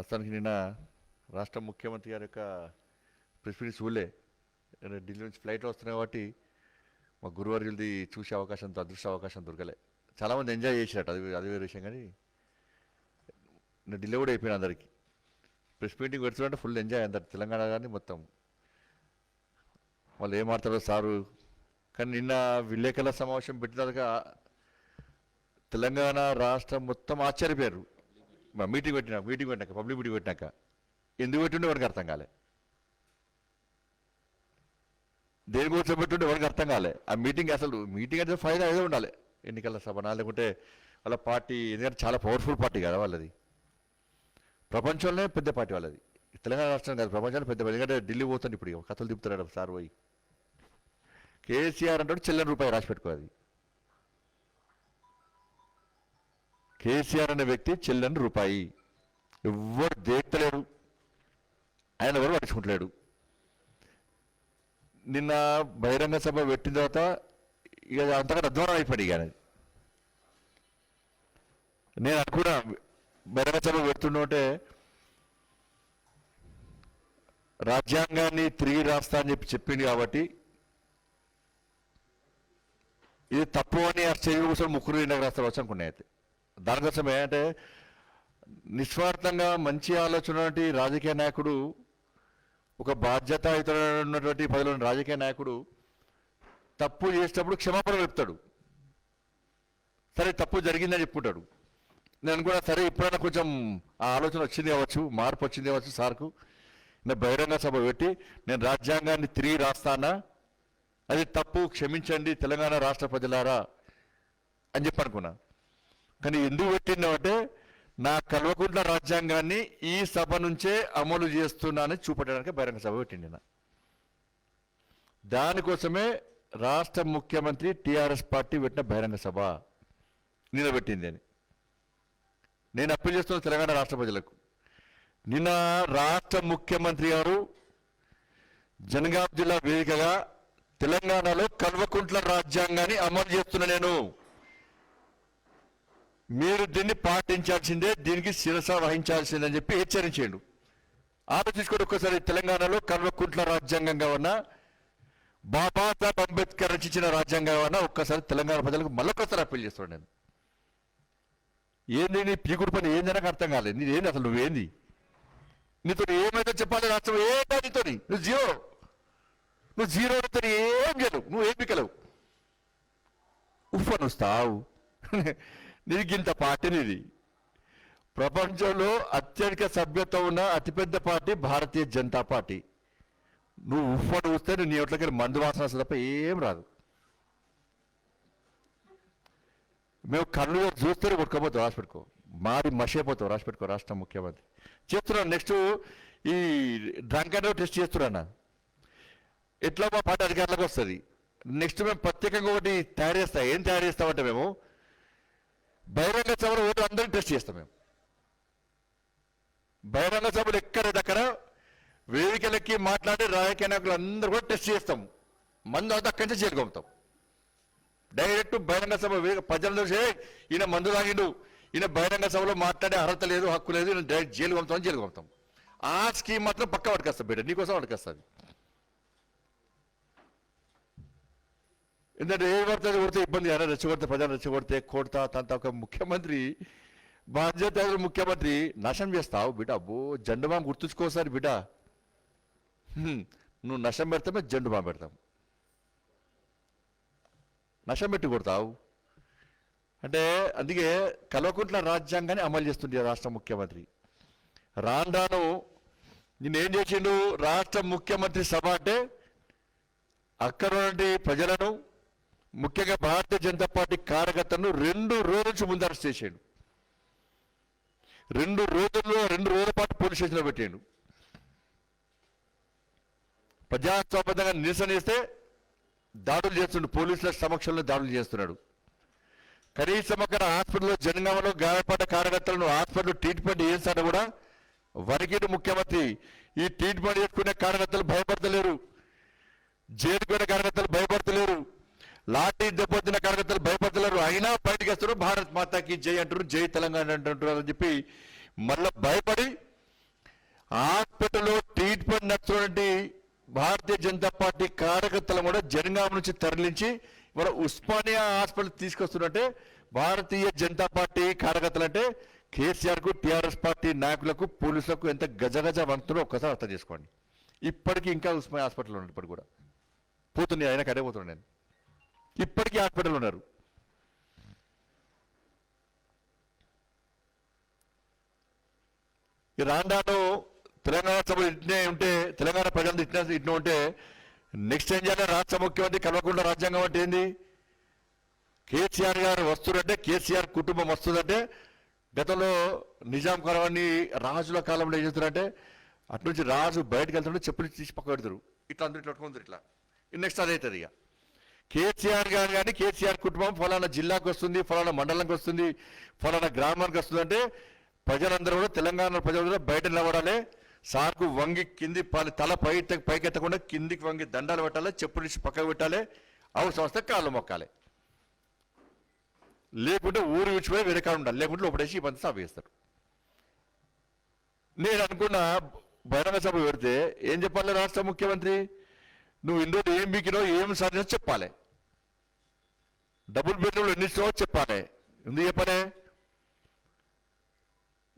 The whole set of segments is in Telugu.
ప్రస్తుతానికి నిన్న రాష్ట్ర ముఖ్యమంత్రి గారి యొక్క ప్రెస్ మీట్ ఢిల్లీ నుంచి ఫ్లైట్లో వస్తున్నాయి కాబట్టి మా గురువర్యులది చూసే అవకాశం అదృష్ట అవకాశం దొరకలే. చాలామంది ఎంజాయ్ చేసినట్టు అది అది వేరే విషయం కానీ నేను ఢిల్లీ కూడా అయిపోయిన అందరికీ. ప్రెస్ మీటింగ్ పెడుతుంటే ఫుల్ ఎంజాయ్ అందరు తెలంగాణ కానీ మొత్తం. వాళ్ళు ఏం మాట్లాడతారో సారు. కానీ నిన్న విలేకరుల సమావేశం పెట్టిన తెలంగాణ రాష్ట్రం మొత్తం ఆశ్చర్యపోయారు. మీటింగ్ పెట్టినాక మీటింగ్ పెట్టినాక పబ్లిక్ మీటింగ్ పెట్టినాక ఎందుకు పెట్టిండే వాడికి అర్థం కాలే. దేని కోసం పెట్టుండే వాడికి అర్థం కాలే. ఆ మీటింగ్ అసలు మీటింగ్ అంటే ఫైదా ఏదో ఉండాలి. ఎన్నికల సభనా లేకుంటే వాళ్ళ పార్టీ ఎందుకంటే చాలా పవర్ఫుల్ పార్టీ కదా వాళ్ళది. ప్రపంచంలోనే పెద్ద పార్టీ వాళ్ళది. తెలంగాణ రాష్ట్రం కాదు ప్రపంచంలో పెద్ద పార్టీ. ఎందుకంటే ఢిల్లీ పోతుంది ఇప్పుడు కథలు తిప్పుతున్నాడు సార్ పోయి. కేసీఆర్ అంటే చెల్లని రూపాయి రాసి పెట్టుకోవాలి కేసీఆర్ అనే వ్యక్తి చెల్లని రూపాయి. ఎవ్వరు దేక్తలేడు. ఆయన ఎవరు పట్టించుకుంటలేడు. నిన్న బహిరంగ సభ పెట్టిన తర్వాత ఇక అంతగా అధ్వానం అయిపోయింది ఇక నేను అనుకున్నా బహిరంగ సభ పెడుతుంటే రాజ్యాంగాన్ని తిరిగి రాస్తా అని చెప్పి చెప్పింది కాబట్టి ఇది తప్పు అని ఆ స్టేజ్ కోసం ముగ్గురు ఇండకు రాస్తారు వచ్చి అనుకున్నాయి అయితే. దానికోసం ఏంటంటే నిస్వార్థంగా మంచి ఆలోచన రాజకీయ నాయకుడు ఒక బాధ్యతాయుతమైనటువంటి పదవిలో రాజకీయ నాయకుడు తప్పు చేసేటప్పుడు క్షమాపణ చెప్తాడు. సరే తప్పు జరిగిందని చెప్పుకుంటాడు. నేను కూడా సరే ఇప్పుడైనా కొంచెం ఆ ఆలోచన వచ్చింది కావచ్చు మార్పు వచ్చింది కావచ్చు సార్కు. నేను బహిరంగ సభ పెట్టి నేను రాజ్యాంగాన్ని తిరిగి రాస్తానా? అది తప్పు క్షమించండి తెలంగాణ రాష్ట్ర ప్రజలారా? అని చెప్పి అనుకున్నా. కానీ ఎందుకు పెట్టిందంటే నా కల్వకుంట్ల రాజ్యాంగాన్ని ఈ సభ నుంచే అమలు చేస్తున్నానని చూపెట్టడానికి బహిరంగ సభ పెట్టింది దానికోసమే రాష్ట్ర ముఖ్యమంత్రి టీఆర్ఎస్ పార్టీ పెట్టిన బహిరంగ సభ నిలబెట్టింది అని. నేను అప్పీల్ చేస్తున్న తెలంగాణ రాష్ట్ర ప్రజలకు. నిన్న రాష్ట్ర ముఖ్యమంత్రి గారు జనగాం జిల్లా వేదికగా తెలంగాణలో కల్వకుంట్ల రాజ్యాంగాన్ని అమలు చేస్తున్నా నేను మీరు దీన్ని పాటించాల్సిందే దీనికి శిరస వహించాల్సిందని చెప్పి హెచ్చరించాడు. ఆలోచించుకోండి ఒక్కసారి తెలంగాణలో కల్వకుంట్ల రాజ్యాంగంగా ఉన్న బాబాసాహెబ్ అంబేద్కర్ రచించిన రాజ్యాంగంగా ఉన్న ఒక్కసారి తెలంగాణ ప్రజలకు మళ్ళొక్కసారి అప్పీల్ చేస్తాడు నేను. ఏంది నీ పీకుడు పని ఏంది నాకు అర్థం కాలేదు. నీదేంది అసలు నువ్వేంది? నీతో ఏమైతే చెప్పాలి రాష్ట్రం ఏదా నీతో నువ్వు జీరో. నువ్వు జీరో నీతో ఏం చేయలేవు. నువ్వు ఏం పికలేవు. ఉఫ్ఫను వస్తావు నీకు ఇంత పార్టీ ప్రపంచంలో అత్యధిక సభ్యత ఉన్న అతిపెద్ద పార్టీ భారతీయ జనతా పార్టీ. నువ్వు ఉఫ్ఫను వస్తే నీ ఒట్లకి మందు వాసన తప్ప ఏం రాదు. మేము కళ్ళు చూస్తే కొట్టుకోపోతాం రాసిపెట్టుకో మారి మషైపోతావు రాసి పెట్టుకో రాష్ట్ర ముఖ్యమంత్రి. చేస్తున్నాను నెక్స్ట్ ఈ డ్రంక్ అండ్ టెస్ట్ చేస్తున్నా. ఎట్లా మా పార్టీ అధికారులకు వస్తుంది? నెక్స్ట్ మేము ప్రత్యేకంగా ఒకటి తయారు చేస్తాం. ఏం తయారు చేస్తామంటే మేము బహిరంగ సభలో ఓటు అందరినీ టెస్ట్ చేస్తాం మేము. బహిరంగ సభలు ఎక్కడెక్కడ వేదికలకి మాట్లాడే రాజకీయ నాయకులు అందరూ కూడా టెస్ట్ చేస్తాం. మందు అంతా అక్కడి నుంచి చేరుకుంటాం డైరెక్ట్ బహిరంగ సభ వే- ప్రజలందరూ ఈయన మందు తాగిండు. ఈయన బహిరంగ సభలో మాట్లాడే అర్హత లేదు హక్కు లేదు ఈయన డైరెక్ట్ జైలు పంపుతాం జైలు పంపుతాం. ఆ స్కీమ్ మాత్రం పక్క పట్టుకొస్తాం బిడ్డ నీకోసం పట్టుకొస్తుంది. ఎందుకంటే ఏ పడితే కొడితే ఇబ్బంది అయినా రెచ్చగొడితే ప్రజలు రెచ్చగొడితే కొడతా తంత. ఒక ముఖ్యమంత్రి బాధ్యత ముఖ్యమంత్రి నశం చేస్తావు బిడ్డ. అబ్బో జెండు బాంబు గుర్తుంచుకోసారి బిడ్డ. నువ్వు నశం పెడతామే జెండు బాంబు పెడతాం. నశం పెట్టి కొడతావు. అంటే అందుకే కల్వకుంట్ల రాజ్యాంగాన్ని అమలు చేస్తుంది రాష్ట్ర ముఖ్యమంత్రి. రాను నిన్నేం నేనేం చేసిండు? రాష్ట్ర ముఖ్యమంత్రి సభ అంటే అక్కడ నుండి ప్రజలను ముఖ్యంగా భారతీయ జనతా పార్టీ కార్యకర్తలను రెండు రోజుల నుంచి ముందు అరెస్ట్ చేశాడు రెండు రోజుల్లో రెండు రోజుల పాటు పోలీస్ స్టేషన్లో పెట్టాడు. ప్రజాస్వామ్యంగా నిరసన చేస్తే దాడులు చేస్తున్నాడు పోలీసుల సమక్షంలో దాడులు చేస్తున్నాడు. కనీసం అక్కడ హాస్పిటల్లో జనగామలో గాయపడ్డ కార్యకర్తలను హాస్పిటల్ ట్రీట్మెంట్ చేస్తాడు కూడా వరిగిన ముఖ్యమంత్రి. ఈ ట్రీట్మెంట్ చేసుకునే కార్యకర్తలు భయపడతలేరు. జైలుకు కార్యకర్తలు భయపడతలేరు. లాఠీ దెబ్బతిన్న కార్యకర్తలు భయపడతలేరు. అయినా బయటకు వస్తారు. భారత్ మాతాకి జై అంటారు జై తెలంగాణ అంటుంటారు అని చెప్పి మళ్ళీ భయపడి హాస్పిటల్లో ట్రీట్మెంట్ నచ్చినటువంటి భారతీయ జనతా పార్టీ కార్యకర్తలు కూడా జనగామ నుంచి తరలించి ఇవాళ ఉస్మానియా హాస్పిటల్ తీసుకొస్తున్నట్టే భారతీయ జనతా పార్టీ కార్యకర్తలు అంటే కేసీఆర్కు టీఆర్ఎస్ పార్టీ నాయకులకు పోలీసులకు ఎంత గజగజ వంతులో ఒక్కసారి అర్థం చేసుకోండి. ఇప్పటికీ ఇంకా ఉస్మానియా హాస్పిటల్ ఉన్నప్పటికి కూడా. పోతున్నాయి ఆయన కడే పోతున్నాను నేను. ఇప్పటికీ హాస్పిటల్ ఉన్నారు. ఈ రాండాను తెలంగాణ సభ ఇట్నే ఉంటే తెలంగాణ ప్రజలు ఇట్లా ఇట్నే ఉంటే నెక్స్ట్ ఏం చేయాలి? రాష్ట్ర ముఖ్యమంత్రి కలవకుండా రాజ్యాంగం అంటే ఏంది? కేసీఆర్ గారు వస్తుందంటే కేసీఆర్ కుటుంబం వస్తుందంటే గతంలో నిజాం కాలాన్ని రాజుల కాలంలో ఏం చేస్తారంటే అటు నుంచి రాజు బయటకు వెళ్తుంటే చెప్పులు తీసి పక్క పెడతారు. ఇట్లా అందరూ ఇట్లా ఇట్లా. నెక్స్ట్ అదే అవుతుంది ఇక. కేసీఆర్ గారు కానీ కేసీఆర్ కుటుంబం ఫలానా జిల్లాకు వస్తుంది ఫలానా మండలంకి వస్తుంది ఫలానా గ్రామానికి వస్తుంది అంటే ప్రజలందరూ కూడా తెలంగాణ ప్రజలు కూడా బయట నిలబడాలి. సార్కు వంగి కింది తల పై పైకెత్తకుండా కిందికి వంగి దండాలు పెట్టాలి చెప్పులు తీసి పక్కకు పెట్టాలి అవసరం వస్తే కాళ్ళు మొక్కాలి. లేకుంటే ఊరు విడిచిపోయి వేరే కాడ ఉండాలి లేకుంటే లోపడేసి ఈ పంత సాగేస్తారు నేను అనుకున్న బహిరంగ సభ పెడితే ఏం చెప్పాలి రాష్ట్ర ముఖ్యమంత్రి? నువ్వు ఇందులో ఏం బీకినో ఏం సాధించో చెప్పాలి. డబుల్ బెడ్రూమ్లు ఎన్ని ఇచ్చినావో చెప్పాలి. ఎందుకు చెప్పాలి?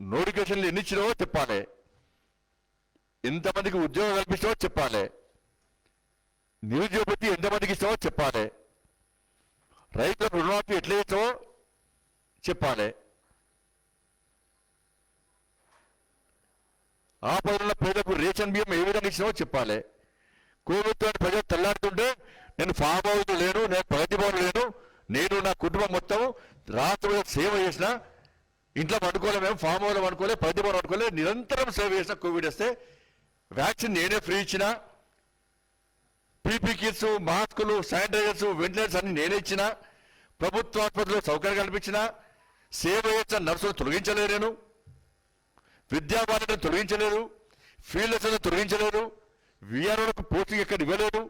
నోటిఫికేషన్లు ఎన్ని ఇచ్చినావో చెప్పాలి. ఎంతమందికి ఉద్యోగం కల్పిస్తావో చెప్పాలి. నిరుద్యోగపతి ఎంతమందికి ఇస్తావో చెప్పాలి. రైతుల రుణమాఫీ ఎట్లా ఇస్తావో చెప్పాలి. ఆ పనుల పేదలకు రేషన్ బియ్యం ఏ విధంగా ఇచ్చినావో చెప్పాలి. కోవిడ్ ప్రజలు తెల్లాడుతుంటే నేను ఫామ్ హౌస్ లేను నేను ప్రగతి భవన్ లేను నేను నా కుటుంబం మొత్తం రాత్రి సేవ చేసిన ఇంట్లో పడుకోలే మేము ఫామ్ హౌస్ పడుకోలే పది పడుకోలే నిరంతరం సేవ చేసిన కోవిడ్ వస్తే వ్యాక్సిన్ నేనే ఫ్రీ ఇచ్చిన పీపీ కిట్స్ మాస్కులు శానిటైజర్స్ వెంటిలేటర్స్ అన్ని నేనే ఇచ్చిన ప్రభుత్వ ఆసుపత్రిలో సౌకర్యం కల్పించిన సేవ చేసిన నర్సులు తొలగించలేదు నేను విద్యాబాలను తొలగించలేదు ఫీల్డ్ తొలగించలేదు విఆర్ఓలకు పోస్టింగ్ ఎక్కడ ఇవ్వలేదు.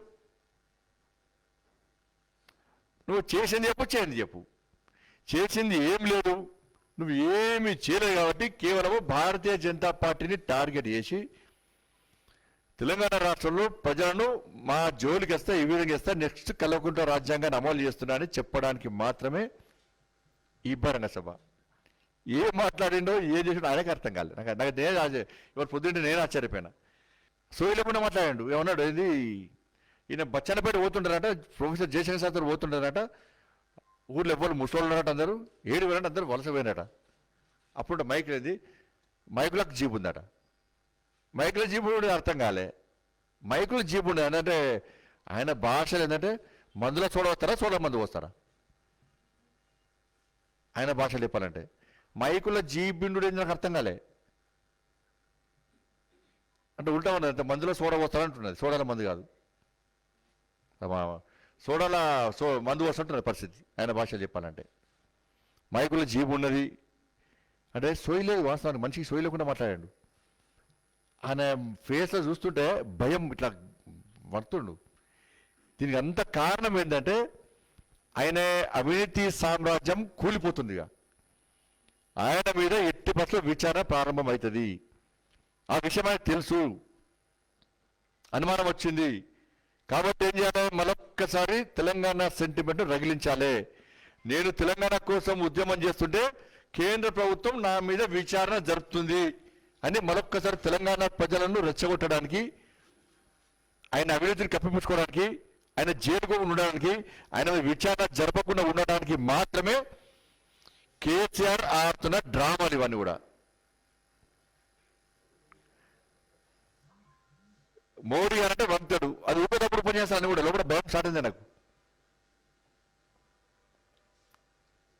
నువ్వు చేసింది చెప్పు చేయండి చెప్పు. చేసింది ఏం లేదు. నువ్వు ఏమి చేయలేవు కాబట్టి కేవలం భారతీయ జనతా పార్టీని టార్గెట్ చేసి తెలంగాణ రాష్ట్రంలో ప్రజలను మా జోలికి వస్తే ఈ విధంగా వస్తే నెక్స్ట్ కల్వకుంట రాజ్యాంగాన్ని అమలు చేస్తున్నాడని చెప్పడానికి మాత్రమే ఈ బహిరంగ సభ. ఏం మాట్లాడిండో ఏం చేసిండో ఆయనకు అర్థం కాలేదు నాకు నాకు నేను ఇవాళ పొద్దుంటే నేను ఆశ్చర్యపోయినా. సోయలేకుండా మాట్లాడాడు. ఏమన్నాడు? ఇది ఈయన బచ్చన్నపేట పోతుంటారట ప్రొఫెసర్ జయశంకర్ సార్ పోతుంటారట. ఊర్లో ఎవ్వరు ముసోళ్ళున్నారట అందరూ ఏడు వేలంటే అందరూ వలస పోయినట అప్పుడు మైక్ లేదు మైకులకు జీప్ ఉందట. మైకులో జీప్ అర్థం కాలే. మైకులో జీప్ ఉండే అంటే ఆయన భాషలు ఏంటంటే మందులో చూడవస్తారా చూడ మందు వస్తారా? ఆయన భాషలు చెప్పాలంటే. మైకులో జీప్ నాకు అర్థం కాలే. అంటే ఉల్టా అంటే మందులో సోడా పోస్తారా సోడాల మందు కాదు. సోడాల సో మందు వస్తుంటున్న పరిస్థితి. ఆయన భాషలో చెప్పాలంటే. మైకులో జీబు ఉన్నది. అంటే సోయి లేదు వాస్తవానికి మనిషికి సోయి లేకుండా మాట్లాడాడు. ఆయన ఫేస్లో చూస్తుంటే భయం ఇట్లా పడుతుండు దీనికి అంత కారణం ఏంటంటే ఆయన అవినీతి సామ్రాజ్యం కూలిపోతుంది ఆయన మీద ఎట్టి పట్ల విచారణ ప్రారంభమవుతుంది. ఆ విషయం ఆయనకు తెలుసు. అనుమానం వచ్చింది. కాబట్టి ఏం చేయాలి? మరొక్కసారి తెలంగాణ సెంటిమెంట్ రగిలించాలి. నేను తెలంగాణ కోసం ఉద్యమం చేస్తుంటే కేంద్ర ప్రభుత్వం నా మీద విచారణ జరుపుతుంది అని మరొక్కసారి తెలంగాణ ప్రజలను రెచ్చగొట్టడానికి ఆయన అవినీతిని కప్పిపుచ్చుకోవడానికి ఆయన జైలుకు ఉండడానికి ఆయన విచారణ జరపకుండా ఉండడానికి మాత్రమే కేసీఆర్ ఆడుతున్న డ్రామాలు ఇవన్నీ కూడా. మోడీ అంటే వంతుడు అది ఊపేటప్పుడు పని చేస్తాను కూడా లోపల భయం స్టార్ట్ అయింది నాకు.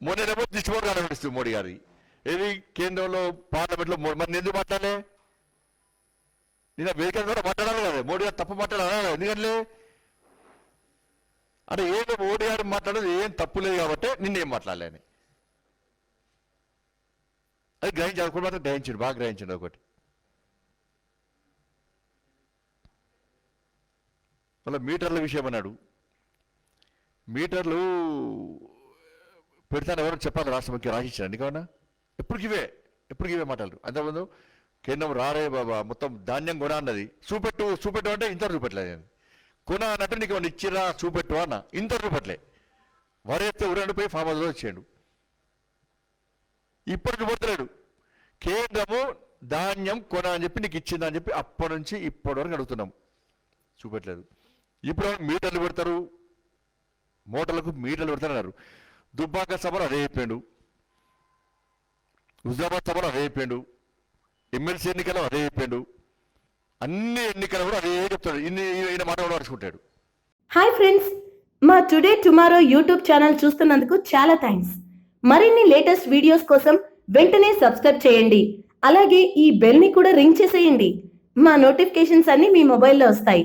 మొన్నేమో దిష్టిపోటు కనబడిస్తుంది మోడీ గారి. ఏది కేంద్రంలో పార్లమెంట్లో మరి ఎందుకు మాట్లాడలే? నిన్న వేదిక కూడా మాట్లాడాలి కదా. మోడీ గారు తప్పు మాట్లాడాలి? ఎందుకంటే అంటే ఏదో మోడీ గారు మాట్లాడేది ఏం తప్పు లేదు కాబట్టి నిన్నేం మాట్లాడలే అని. అది గ్రహించాలి. మాత్రం గ్రహించండి బాగా గ్రహించండి ఒకటి. మళ్ళీ మీటర్ల విషయం అన్నాడు. మీటర్లు పెడతాను ఎవరో చెప్పాలి రాష్ట్ర ముఖ్య రాసిచ్చాను నీకన్నా ఎప్పటికి ఇవే ఎప్పటికి ఇవే మాటలు. అంతకుముందు కేంద్రం రారే బాబా మొత్తం ధాన్యం కొన అన్నది. చూపెట్టు చూపెట్టు అంటే ఇంత చూపెట్టలేదు నేను. కొన అన్నట్టు నీకు ఏమన్నా ఇచ్చిరా చూపెట్టు అన్న. ఇంత చూపెట్టలే. వరైతే ఉరండి పోయి ఫామ్ హౌస్లో వచ్చాడు ఇప్పుడు చూపెడతలేడు కేంద్రము ధాన్యం కొన అని చెప్పి నీకు ఇచ్చిందని చెప్పి అప్పటి నుంచి ఇప్పటి వరకు అడుగుతున్నాం. చూపెట్టలేదు. ఇప్పుడు మీటర్లు పెడతారు? మోటార్లకు మీటర్లు పెడతారన్నారు. దుబ్బాక సభలో అదే అయిపోయాడు హుజాబాద్ సభలో అదే అయిపోయాడు ఎమ్మెల్సీ ఎన్నికలు అదే అయిపోయాడు అన్ని ఎన్నికలు కూడా అదే చెప్తాడు. ఇన్ని ఈయన మాట కూడా హాయ్ ఫ్రెండ్స్ మా టుడే టుమారో యూట్యూబ్ ఛానల్ చూస్తున్నందుకు చాలా థ్యాంక్స్ మరిన్ని లేటెస్ట్ వీడియోస్ కోసం వెంటనే సబ్స్క్రైబ్ చేయండి. అలాగే ఈ బెల్ని కూడా రింగ్ చేసేయండి. మా నోటిఫికేషన్స్ అన్నీ మీ మొబైల్లో వస్తాయి.